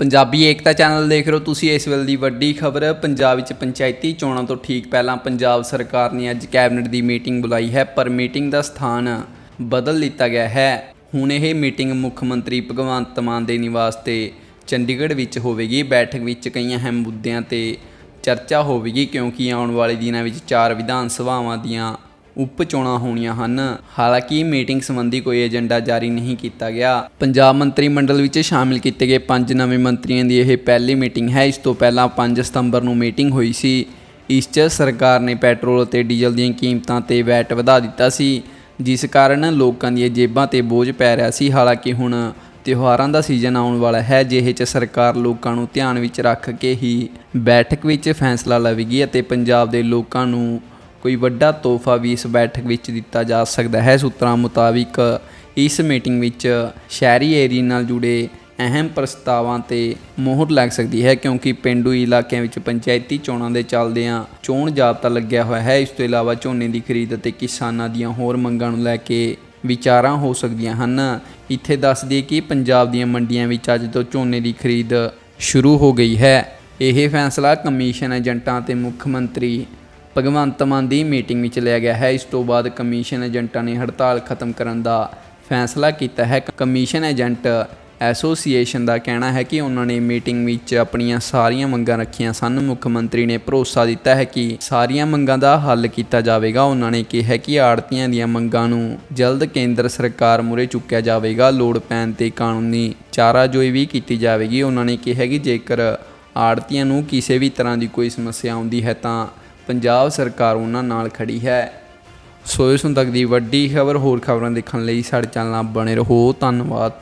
ਪੰਜਾਬੀ ਏਕਤਾ channel ਦੇਖ ਰਹੇ ਹੋ ਤੁਸੀਂ, ਇਸ ਵੇਲੇ ਦੀ ਵੱਡੀ ਖਬਰ, ਪੰਜਾਬ ਵਿੱਚ ਪੰਚਾਇਤੀ ਚੋਣਾਂ ਤੋਂ ਠੀਕ ਪਹਿਲਾਂ ਪੰਜਾਬ ਸਰਕਾਰ ਨੇ ਅੱਜ ਕੈਬਨਿਟ ਦੀ ਮੀਟਿੰਗ ਬੁਲਾਈ ਹੈ, ਪਰ ਮੀਟਿੰਗ ਦਾ ਸਥਾਨ ਬਦਲ ਦਿੱਤਾ ਗਿਆ ਹੈ। ਹੁਣ ਇਹ ਮੀਟਿੰਗ ਮੁੱਖ ਮੰਤਰੀ ਭਗਵੰਤ ਮਾਨ ਦੇ ਨਿਵਾਸ ਤੇ ਚੰਡੀਗੜ੍ਹ ਵਿੱਚ ਹੋਵੇਗੀ। ਬੈਠਕ ਵਿੱਚ ਕਈ ਅਹਿਮ ਮੁੱਦਿਆਂ ਤੇ ਚਰਚਾ ਹੋਵੇਗੀ, ਕਿਉਂਕਿ ਆਉਣ ਵਾਲੇ ਦਿਨਾਂ ਵਿੱਚ ਚਾਰ ਵਿਧਾਨ ਸਭਾਵਾਂ ਦੀਆਂ ਉਪ ਚੋਣਾਂ ਹੋਣੀਆਂ ਹਨ। ਹਾਲਾਂਕਿ ਮੀਟਿੰਗ ਸੰਬੰਧੀ ਕੋਈ ਏਜੰਡਾ ਜਾਰੀ ਨਹੀਂ ਕੀਤਾ ਗਿਆ। ਪੰਜਾਬ ਮੰਤਰੀ ਮੰਡਲ ਵਿੱਚ ਸ਼ਾਮਿਲ ਕੀਤੇ ਗਏ ਪੰਜ ਨਵੇਂ ਮੰਤਰੀਆਂ ਦੀ ਇਹ ਪਹਿਲੀ ਮੀਟਿੰਗ ਹੈ। ਇਸ ਤੋਂ ਪਹਿਲਾਂ 5 ਸਤੰਬਰ ਨੂੰ ਮੀਟਿੰਗ ਹੋਈ ਸੀ। ਇਸ 'ਚ ਸਰਕਾਰ ਨੇ ਪੈਟਰੋਲ ਅਤੇ ਡੀਜ਼ਲ ਦੀਆਂ ਕੀਮਤਾਂ ਤੇ ਵੈਟ ਵਧਾ ਦਿੱਤਾ ਸੀ, ਜਿਸ ਕਾਰਨ ਲੋਕਾਂ ਦੀਆਂ ਜੇਬਾਂ ਤੇ ਬੋਝ ਪੈ ਰਿਹਾ ਸੀ। ਹਾਲਾਂਕਿ ਹੁਣ ਤਿਉਹਾਰਾਂ ਦਾ ਸੀਜ਼ਨ ਆਉਣ ਵਾਲਾ ਹੈ, ਜਿਹੇ 'ਚ ਸਰਕਾਰ ਲੋਕਾਂ ਨੂੰ ਧਿਆਨ ਵਿੱਚ ਰੱਖ ਕੇ ਹੀ ਬੈਠਕ ਵਿੱਚ ਫੈਸਲਾ ਲਵੇਗੀ ਅਤੇ ਪੰਜਾਬ ਦੇ ਲੋਕਾਂ ਨੂੰ ਕੋਈ ਵੱਡਾ ਤੋਹਫਾ ਵੀ ਇਸ ਬੈਠਕ ਵਿੱਚ ਦਿੱਤਾ ਜਾ ਸਕਦਾ ਹੈ। ਸੂਤਰਾਂ ਮੁਤਾਬਿਕ ਇਸ ਮੀਟਿੰਗ ਵਿੱਚ ਸ਼ਹਿਰੀ ਏਰੀਆ ਨਾਲ ਜੁੜੇ ਅਹਿਮ ਪ੍ਰਸਤਾਵਾਂ ਤੇ ਮੋਹਰ ਲੱਗ ਸਕਦੀ ਹੈ ਕਿਉਂਕਿ ਪਿੰਡੂ ਇਲਾਕਿਆਂ ਵਿੱਚ ਪੰਚਾਇਤੀ ਚੋਣਾਂ ਦੇ ਚੱਲਦਿਆਂ ਚੋਣ ਜਾਬਤਾ ਲੱਗਿਆ ਹੋਇਆ ਹੈ। ਇਸ ਤੋਂ ਇਲਾਵਾ ਝੋਨੇ ਦੀ ਖਰੀਦ ਅਤੇ ਕਿਸਾਨਾਂ ਦੀਆਂ ਹੋਰ ਮੰਗਾਂ ਨੂੰ ਲੈ ਕੇ ਵਿਚਾਰਾਂ ਹੋ ਸਕਦੀਆਂ ਹਨ। ਇੱਥੇ ਦੱਸ ਦਈਏ ਕਿ ਪੰਜਾਬ ਦੀਆਂ ਮੰਡੀਆਂ ਵਿੱਚ ਅੱਜ ਤੋਂ ਝੋਨੇ ਦੀ ਖਰੀਦ ਸ਼ੁਰੂ ਹੋ ਗਈ ਹੈ। ਇਹ ਫੈਸਲਾ ਕਮਿਸ਼ਨ ਏਜੰਟਾਂ ਤੇ ਮੁੱਖ ਮੰਤਰੀ ਭਗਵੰਤ ਮਾਨ ਦੀ ਮੀਟਿੰਗ ਵਿੱਚ ਲਿਆ ਗਿਆ ਹੈ। ਇਸ ਤੋਂ ਬਾਅਦ ਕਮਿਸ਼ਨ ਏਜੰਟਾਂ ਨੇ ਹੜਤਾਲ ਖਤਮ ਕਰਨ ਦਾ ਫੈਸਲਾ ਕੀਤਾ ਹੈ। ਕਮਿਸ਼ਨ ਏਜੰਟ ਐਸੋਸੀਏਸ਼ਨ ਦਾ ਕਹਿਣਾ ਹੈ ਕਿ ਉਹਨਾਂ ਨੇ ਮੀਟਿੰਗ ਵਿੱਚ ਆਪਣੀਆਂ ਸਾਰੀਆਂ ਮੰਗਾਂ ਰੱਖੀਆਂ ਸਨ। ਮੁੱਖ ਮੰਤਰੀ ਨੇ ਭਰੋਸਾ ਦਿੱਤਾ ਹੈ ਕਿ ਸਾਰੀਆਂ ਮੰਗਾਂ ਦਾ ਹੱਲ ਕੀਤਾ ਜਾਵੇਗਾ। ਉਹਨਾਂ ਨੇ ਕਿਹਾ ਕਿ ਆੜਤੀਆਂ ਦੀਆਂ ਮੰਗਾਂ ਨੂੰ ਜਲਦ ਕੇਂਦਰ ਸਰਕਾਰ ਮੁਰੇ ਚੁੱਕਿਆ ਜਾਵੇਗਾ। ਲੋੜ ਪੈਣ ਤੇ ਕਾਨੂੰਨੀ ਚਾਰਾਜੋਈ ਵੀ ਕੀਤੀ ਜਾਵੇਗੀ। ਉਹਨਾਂ ਨੇ ਕਿਹਾ ਕਿ ਜੇਕਰ ਆੜਤੀਆਂ ਨੂੰ ਕਿਸੇ ਵੀ ਤਰ੍ਹਾਂ ਦੀ ਕੋਈ ਸਮੱਸਿਆ ਆਉਂਦੀ ਹੈ ਤਾਂ ਪੰਜਾਬ ਸਰਕਾਰ ਉਹਨਾਂ ਨਾਲ ਖੜੀ ਹੈ। ਸੋ ਇਸ ਹੁਣ ਤੱਕ ਦੀ ਵੱਡੀ ਖਬਰ, ਹੋਰ ਖਬਰਾਂ ਦੇਖਣ ਲਈ ਸਾਡੇ ਚੈਨਲ ਨਾਲ ਬਣੇ ਰਹੋ। ਧੰਨਵਾਦ।